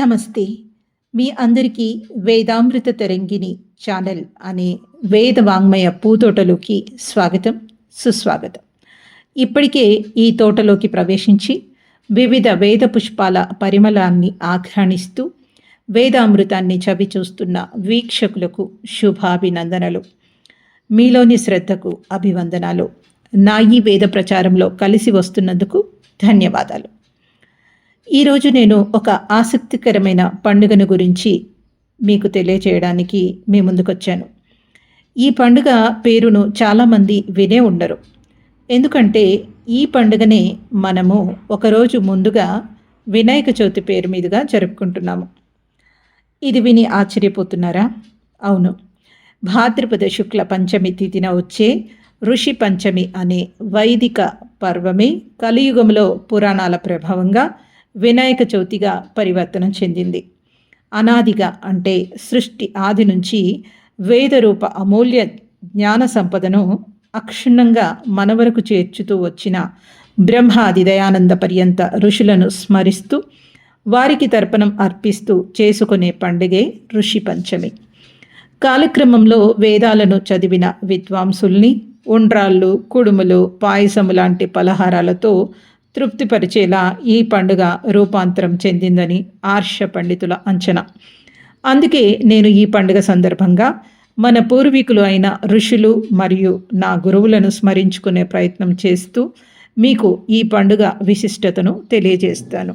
నమస్తే. మీ అందరికీ వేదామృత తరంగిణి ఛానల్ అనే వేద వాంగ్మయ పూతోటలోకి స్వాగతం సుస్వాగతం. ఇప్పటికే ఈ తోటలోకి ప్రవేశించి వివిధ వేద పుష్పాల పరిమళాన్ని ఆఘ్రాణిస్తూ వేదామృతాన్ని చవి చూస్తున్న వీక్షకులకు శుభాభినందనలు. మీలోని శ్రద్ధకు అభివందనాలు. నా ఈ వేద ప్రచారంలో కలిసి వస్తున్నందుకు ధన్యవాదాలు. ఈరోజు నేను ఒక ఆసక్తికరమైన పండుగను గురించి మీకు తెలియచేయడానికి మీ ముందుకొచ్చాను. ఈ పండుగ పేరును చాలామంది వినే ఉండరు. ఎందుకంటే ఈ పండుగనే మనము ఒకరోజు ముందుగా వినాయక చవితి పేరు మీదుగా జరుపుకుంటున్నాము. ఇది విని ఆశ్చర్యపోతున్నారా? అవును. భాద్రపద శుక్ల పంచమి తిథిన వచ్చే ఋషి పంచమి అనే వైదిక పర్వమే కలియుగంలో పురాణాల ప్రభావంగా వినాయక చవితిగా పరివర్తనం చెందింది. అనాదిగా అంటే సృష్టి ఆది నుంచి వేదరూప అమూల్య జ్ఞాన సంపదను అక్షుణ్ణంగా మన వరకు చేర్చుతూ వచ్చిన బ్రహ్మాది దయానంద పర్యంత ఋషులను స్మరిస్తూ వారికి తర్పణం అర్పిస్తూ చేసుకునే పండుగే ఋషి పంచమి. కాలక్రమంలో వేదాలను చదివిన విద్వాంసుల్ని ఉండ్రాళ్ళు కుడుములు పాయసము లాంటి పలహారాలతో తృప్తిపరిచేలా ఈ పండుగ రూపాంతరం చెందిందని ఆర్ష పండితుల అంచనా. అందుకే నేను ఈ పండుగ సందర్భంగా మన పూర్వీకులు అయిన ఋషులు మరియు నా గురువులను స్మరించుకునే ప్రయత్నం చేస్తూ మీకు ఈ పండుగ విశిష్టతను తెలియజేస్తాను.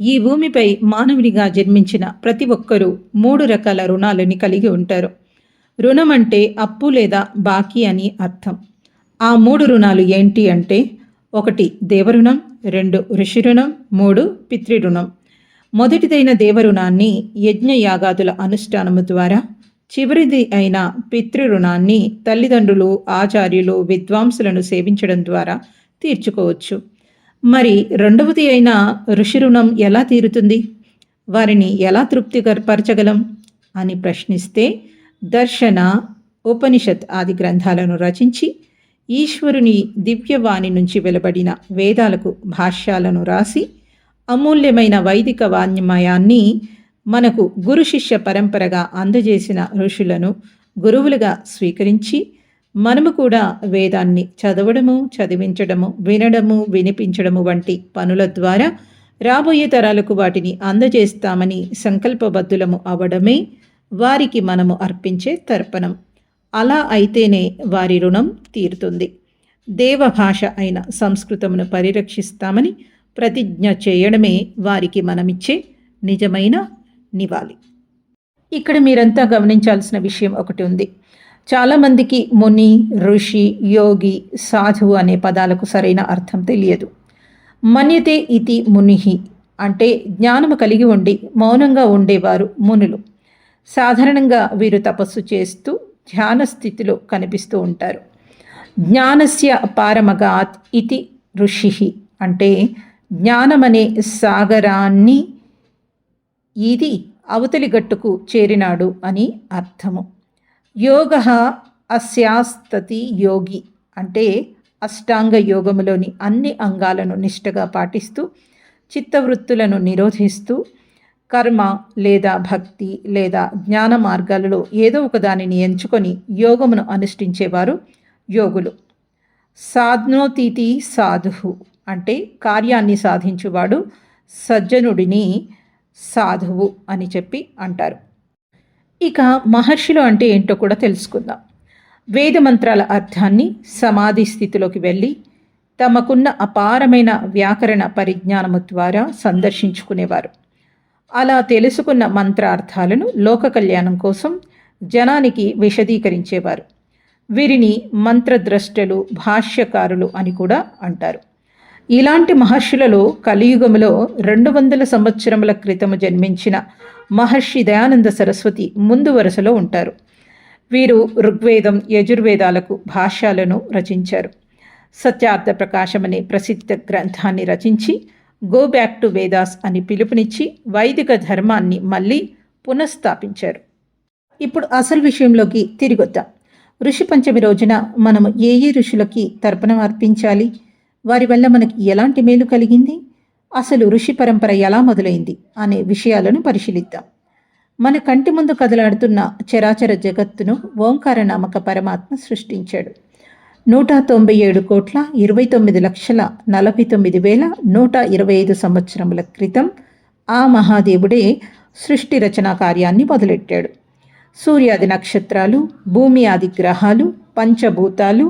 ఈ భూమిపై మానవునిగా జన్మించిన ప్రతి ఒక్కరూ మూడు రకాల రుణాలని కలిగి ఉంటారు. రుణం అంటే అప్పు లేదా బాకీ అని అర్థం. ఆ మూడు రుణాలు ఏంటి అంటే ఒకటి దేవరుణం. రెండు ఋషి రుణం మూడు పితృరుణం. మొదటిదైన దేవరుణాన్ని యజ్ఞయాగాదుల అనుష్ఠానము ద్వారా చివరిది అయిన పితృరుణాన్ని తల్లిదండ్రులు ఆచార్యులు విద్వాంసులను సేవించడం ద్వారా తీర్చుకోవచ్చు. మరి రెండవది అయిన ఋషి రుణం ఎలా తీరుతుంది? వారిని ఎలా తృప్తిపరచగలం అని ప్రశ్నిస్తే దర్శన ఉపనిషత్ ఆది గ్రంథాలను రచించి ఈశ్వరుని దివ్యవాణి నుంచి వెలువడిన వేదాలకు భాష్యాలను రాసి అమూల్యమైన వైదిక వాణ్యమయాన్ని మనకు గురు శిష్య పరంపరగా అందజేసిన ఋషులను గురువులుగా స్వీకరించి మనము కూడా వేదాన్ని చదవడము చదివించడము వినడము వినిపించడము వంటి పనుల ద్వారా రాబోయే తరాలకు వాటిని అందజేస్తామని సంకల్పబద్ధులము అవడమే వారికి మనము అర్పించే తర్పణం. అలా అయితేనే వారి రుణం తీరుతుంది. దేవభాష అయిన సంస్కృతమును పరిరక్షిస్తామని ప్రతిజ్ఞ చేయడమే వారికి మనమిచ్చే నిజమైన నివాళి. ఇక్కడ మీరంతా గమనించాల్సిన విషయం ఒకటి ఉంది. చాలామందికి ముని ఋషి యోగి సాధువు అనే పదాలకు సరైన అర్థం తెలియదు. మన్యతే ఇతి మునిహి అంటే జ్ఞానము కలిగి ఉండి మౌనంగా ఉండేవారు మునులు. సాధారణంగా వీరు తపస్సు చేస్తూ ధ్యాన స్థితిలో కనిపిస్తూ ఉంటారు. జ్ఞానస్య పారమగాత్ ఇది ఋషి అంటే జ్ఞానమనే సాగరాన్ని ఇది అవతలి గట్టుకు చేరినాడు అని అర్థము. యోగ అస్యాస్తతి యోగి అంటే అష్టాంగ యోగములోని అన్ని అంగాలను నిష్టగా పాటిస్తూ చిత్తవృత్తులను నిరోధిస్తూ కర్మ లేదా భక్తి లేదా జ్ఞాన మార్గాలలో ఏదో ఒక దానిని ఎంచుకొని యోగమును అనుష్ఠించేవారు యోగులు. సాధ్నోతీతి సాధు అంటే కార్యాన్ని సాధించువాడు సజ్జనుడిని సాధువు అని చెప్పి అంటారు. ఇక మహర్షులు అంటే ఏంటో కూడా తెలుసుకుందాం. వేద మంత్రాల అర్థాన్ని సమాధి స్థితిలోకి వెళ్ళి తమకున్న అపారమైన వ్యాకరణ పరిజ్ఞానము ద్వారా సందర్శించుకునేవారు. అలా తెలుసుకున్న మంత్రార్థాలను లోక కళ్యాణం కోసం జనానికి విశదీకరించేవారు. వీరిని మంత్రద్రష్టలు భాష్యకారులు అని కూడా అంటారు. ఇలాంటి మహర్షులలో కలియుగములో రెండు వందల సంవత్సరముల క్రితము జన్మించిన మహర్షి దయానంద సరస్వతి ముందు వరుసలో ఉంటారు. వీరు ఋగ్వేదం యజుర్వేదాలకు భాష్యాలను రచించారు. సత్యార్థ ప్రకాశం అనే ప్రసిద్ధ గ్రంథాన్ని రచించి గో బ్యాక్ టు వేదాస్ అని పిలుపునిచ్చి వైదిక ధర్మాన్ని మళ్ళీ పునఃస్థాపించారు. ఇప్పుడు అసలు విషయంలోకి తిరిగొద్దాం. ఋషి పంచమి రోజున మనము ఏ ఏ ఋషులకి తర్పణం అర్పించాలి? వారి వల్ల మనకి ఎలాంటి మేలు కలిగింది? అసలు ఋషి పరంపర ఎలా మొదలైంది? అనే విషయాలను పరిశీలిద్దాం. మన కంటి ముందు కదలాడుతున్న చరాచర జగత్తును ఓంకార నామక పరమాత్మ సృష్టించాడు. నూట తొంభై ఏడు కోట్ల ఇరవై తొమ్మిది లక్షల నలభై తొమ్మిది వేల నూట ఇరవై ఐదు సంవత్సరముల క్రితం ఆ మహాదేవుడే సృష్టి రచనా కార్యాన్ని మొదలెట్టాడు. సూర్యాది నక్షత్రాలు భూమి ఆది గ్రహాలు పంచభూతాలు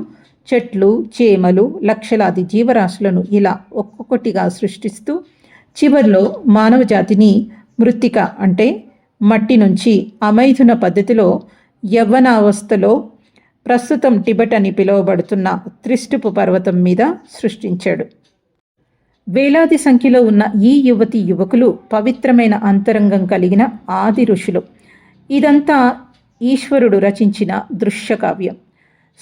చెట్లు చేమలు లక్షలాది జీవరాశులను ఇలా ఒక్కొక్కటిగా సృష్టిస్తూ చివరిలో మానవ జాతిని మృత్తిక అంటే మట్టి నుంచి అమైథున పద్ధతిలో యవ్వనావస్థలో ప్రస్తుతం టిబెట్ అని పిలువబడుతున్న త్రిష్టుపు పర్వతం మీద సృష్టించాడు. వేలాది సంఖ్యలో ఉన్న ఈ యువతి యువకులు పవిత్రమైన అంతరంగం కలిగిన ఆది ఋషులు. ఇదంతా ఈశ్వరుడు రచించిన దృశ్యకావ్యం.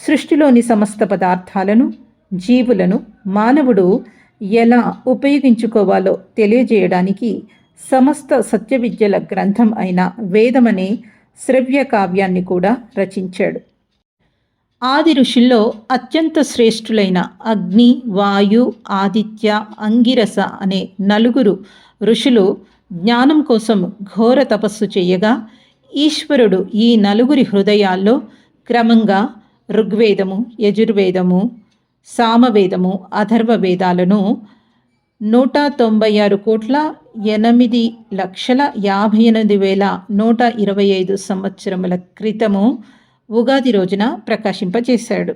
సృష్టిలోని సమస్త పదార్థాలను జీవులను మానవుడు ఎలా ఉపయోగించుకోవాలో తెలియజేయడానికి సమస్త సత్య విద్యల గ్రంథం అయిన వేదమనే శ్రవ్య కావ్యాన్ని కూడా రచించాడు. ఆది ఋషుల్లో అత్యంత శ్రేష్ఠులైన అగ్ని వాయు ఆదిత్య అంగిరస అనే నలుగురు ఋషులు జ్ఞానం కోసం ఘోర తపస్సు చేయగా ఈశ్వరుడు ఈ నలుగురి హృదయాల్లో క్రమంగా ఋగ్వేదము యజుర్వేదము సామవేదము అథర్వ వేదాలను నూట తొంభై ఆరు కోట్ల ఎనిమిది లక్షల యాభై ఎనిమిది వేల నూట ఇరవై ఐదు సంవత్సరముల క్రితము ఉగాది రోజున ప్రకాశింపజేశాడు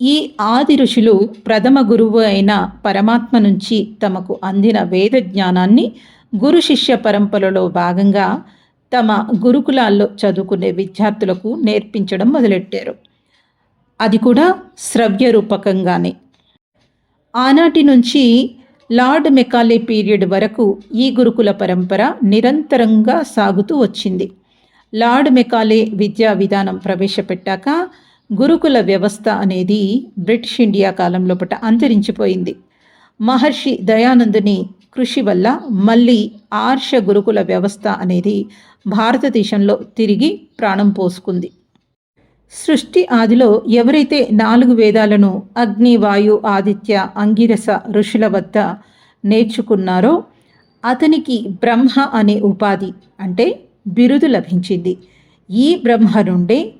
ఈ ఆది ఋషులు ప్రథమ గురువు అయిన పరమాత్మ నుంచి తమకు అందిన వేద జ్ఞానాన్ని గురు శిష్య పరంపరలో భాగంగా తమ గురుకులాల్లో చదువుకునే విద్యార్థులకు నేర్పించడం మొదలెట్టారు. అది కూడా శ్రవ్య రూపకంగానే ఆనాటి నుంచి లార్డ్ మెకాలే పీరియడ్ వరకు ఈ గురుకుల పరంపర నిరంతరంగా సాగుతూ వచ్చింది. లార్డ్ మెకాలే విద్యా విధానం ప్రవేశపెట్టాక గురుకుల వ్యవస్థ అనేది బ్రిటిష్ ఇండియా కాలంలో పట అంతరించిపోయింది. మహర్షి దయానందుని కృషి వల్ల మళ్ళీ ఆర్ష గురుకుల వ్యవస్థ అనేది భారతదేశంలో తిరిగి ప్రాణం పోసుకుంది. సృష్టి ఆదిలో ఎవరైతే నాలుగు వేదాలను అగ్ని వాయు ఆదిత్య అంగిరస ఋషుల వద్ద నేర్చుకున్నారో అతనికి బ్రహ్మ అనే ఉపాధి అంటే బిరుదు లభించింది. ఈ బ్రహ్మ నుండే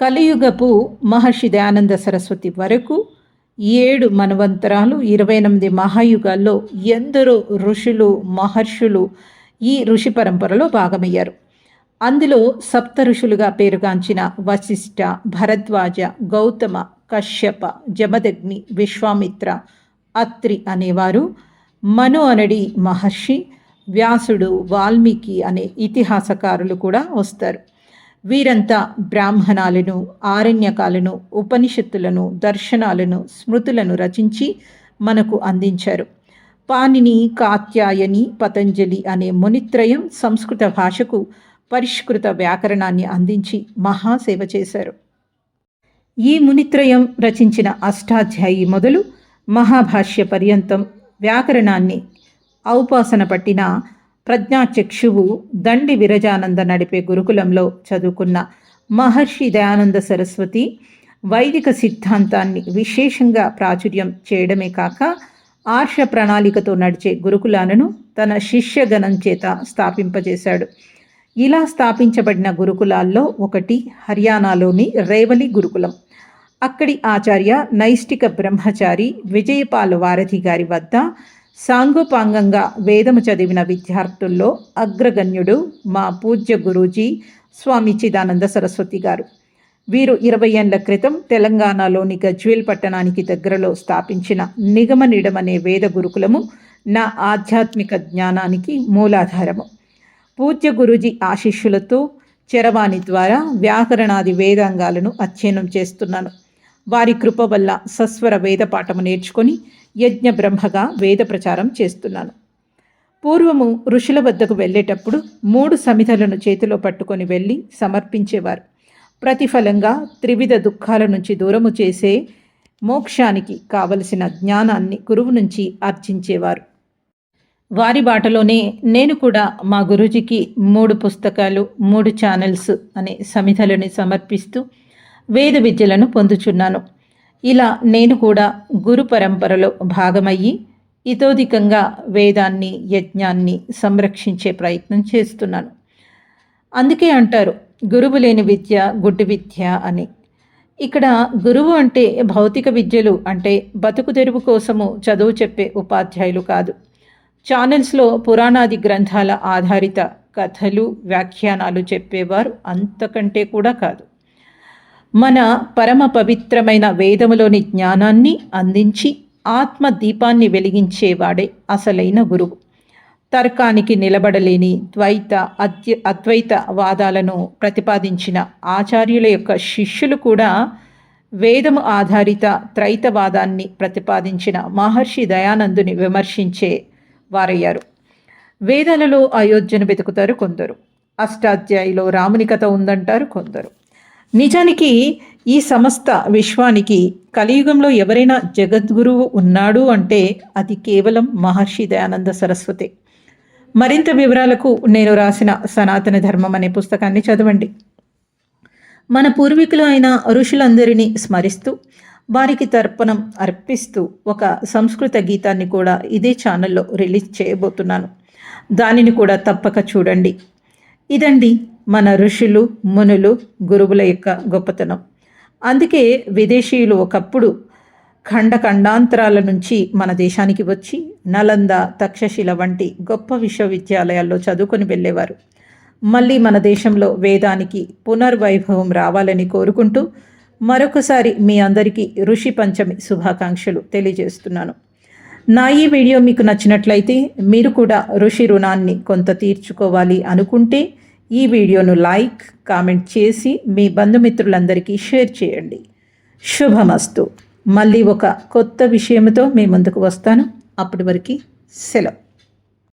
కలియుగపు మహర్షి దయానంద సరస్వతి వరకు ఏడు మనవంతరాలు ఇరవై ఎనిమిది మహాయుగాల్లో ఎందరో ఋషులు మహర్షులు ఈ ఋషి పరంపరలో భాగమయ్యారు. అందులో సప్త ఋషులుగా పేరుగాంచిన వశిష్ఠ భరద్వాజ గౌతమ కశ్యప జమదగ్ని విశ్వామిత్ర అత్రి అనేవారు మను అనడి మహర్షి వ్యాసుడు వాల్మీకి అనే ఇతిహాసకారులు కూడా వస్తారు. వీరంతా బ్రాహ్మణాలను ఆరణ్యకాలను ఉపనిషత్తులను దర్శనాలను స్మృతులను రచించి మనకు అందించారు. పాణిని కాత్యాయని పతంజలి అనే మునిత్రయం సంస్కృత భాషకు పరిష్కృత వ్యాకరణాన్ని అందించి మహాసేవ చేశారు. ఈ మునిత్రయం రచించిన అష్టాధ్యాయి మొదలు మహాభాష్య పర్యంతం వ్యాకరణాన్ని ఔపాసన పట్టిన ప్రజ్ఞాచక్షువు దండి విరజానంద నడిపే గురుకులంలో చదువుకున్న మహర్షి దయానంద సరస్వతి వైదిక సిద్ధాంతాన్ని విశేషంగా ప్రాచుర్యం చేయడమే కాక ఆర్ష ప్రణాళికతో నడిచే గురుకులాలను తన శిష్యగణం చేత స్థాపింపజేశాడు. ఇలా స్థాపించబడిన గురుకులాల్లో ఒకటి హర్యానాలోని రేవలి గురుకులం. అక్కడి ఆచార్య నైష్టిక బ్రహ్మచారి విజయపాల వారధి గారి వద్ద సాంగోపాంగంగా వేదము చదివిన విద్యార్థుల్లో అగ్రగణ్యుడు మా పూజ్య గురూజీ స్వామి చిదానంద సరస్వతి గారు. వీరు ఇరవై ఏళ్ళ క్రితం తెలంగాణలోని గజ్వేల్ పట్టణానికి దగ్గరలో స్థాపించిన నిగమ నిడమనే వేద గురుకులము నా ఆధ్యాత్మిక జ్ఞానానికి మూలాధారము. పూజ్య గురుజీ ఆశిష్యులతో చరవాణి ద్వారా వ్యాకరణాది వేదాంగాలను అధ్యయనం చేస్తున్నాను. వారి కృప వల్ల సస్వర వేద పాఠము నేర్చుకొని యజ్ఞ బ్రహ్మగా వేద ప్రచారం చేస్తున్నాను. పూర్వము ఋషుల వద్దకు వెళ్ళేటప్పుడు మూడు సమిధలను చేతిలో పట్టుకొని వెళ్ళి సమర్పించేవారు. ప్రతిఫలంగా త్రివిధ దుఃఖాల నుంచి దూరము చేసే మోక్షానికి కావలసిన జ్ఞానాన్ని గురువు నుంచి ఆర్జించేవారు. వారి బాటలోనే నేను కూడా మా గురుజీకి మూడు పుస్తకాలు మూడు ఛానల్స్ అనే సమిధలని సమర్పిస్తూ వేద విద్యలను పొందుచున్నాను. ఇలా నేను కూడా గురు పరంపరలో భాగమయ్యి ఇతోధికంగా వేదాన్ని యజ్ఞాన్ని సంరక్షించే ప్రయత్నం చేస్తున్నాను. అందుకే అంటారు గురువు లేని విద్య గుడ్డు విద్య అని. ఇక్కడ గురువు అంటే భౌతిక విద్యలు అంటే బతుకు తెరువు కోసము చదువు చెప్పే ఉపాధ్యాయులు కాదు. ఛానల్స్లో పురాణాది గ్రంథాల ఆధారిత కథలు వ్యాఖ్యానాలు చెప్పేవారు అంతకంటే కూడా కాదు. మన పరమ పవిత్రమైన వేదములోని జ్ఞానాన్ని అందించి ఆత్మ దీపాన్ని వెలిగించేవాడే అసలైన గురువు. తర్కానికి నిలబడలేని ద్వైత అద్య అద్వైత వాదాలను ప్రతిపాదించిన ఆచార్యుల యొక్క శిష్యులు కూడా వేదము ఆధారిత త్రైతవాదాన్ని ప్రతిపాదించిన మహర్షి దయానందుని విమర్శించే వారయ్యారు. వేదాలలో అయోధ్యను వెతుకుతారు కొందరు. అష్టాధ్యాయిలో రాముని కథ ఉందంటారు కొందరు. నిజానికి ఈ సమస్త విశ్వానికి కలియుగంలో ఎవరైనా జగద్గురువు ఉన్నాడు అంటే అది కేవలం మహర్షి దయానంద సరస్వతి. మరింత వివరాలకు నేను రాసిన సనాతన ధర్మం అనే పుస్తకాన్ని చదవండి. మన పూర్వీకులు అయిన ఋషులందరినీ స్మరిస్తూ వారికి తర్పణం అర్పిస్తూ ఒక సంస్కృత గీతాన్ని కూడా ఇదే ఛానల్లో రిలీజ్ చేయబోతున్నాను. దానిని కూడా తప్పక చూడండి. ఇదండి మన ఋషులు మునులు గురువుల యొక్క గొప్పతనం. అందుకే విదేశీయులు ఒకప్పుడు ఖండ ఖండాంతరాల నుంచి మన దేశానికి వచ్చి నలంద తక్షశిల వంటి గొప్ప విశ్వవిద్యాలయాల్లో చదువుకొని వెళ్ళేవారు. మళ్ళీ మన దేశంలో వేదానికి పునర్వైభవం రావాలని కోరుకుంటూ మరొకసారి మీ అందరికీ ఋషి పంచమి శుభాకాంక్షలు తెలియజేస్తున్నాను. నా ఈ వీడియో మీకు నచ్చినట్లయితే మీరు కూడా ఋషి రుణాన్ని కొంత తీర్చుకోవాలి అనుకుంటే ఈ వీడియోను లైక్ కామెంట్ చేసి మీ బంధుమిత్రులందరికీ షేర్ చేయండి. శుభమస్తు. మళ్ళీ ఒక కొత్త విషయంతో మీ ముందుకు వస్తాను. అప్పటి వరకు సెలవు.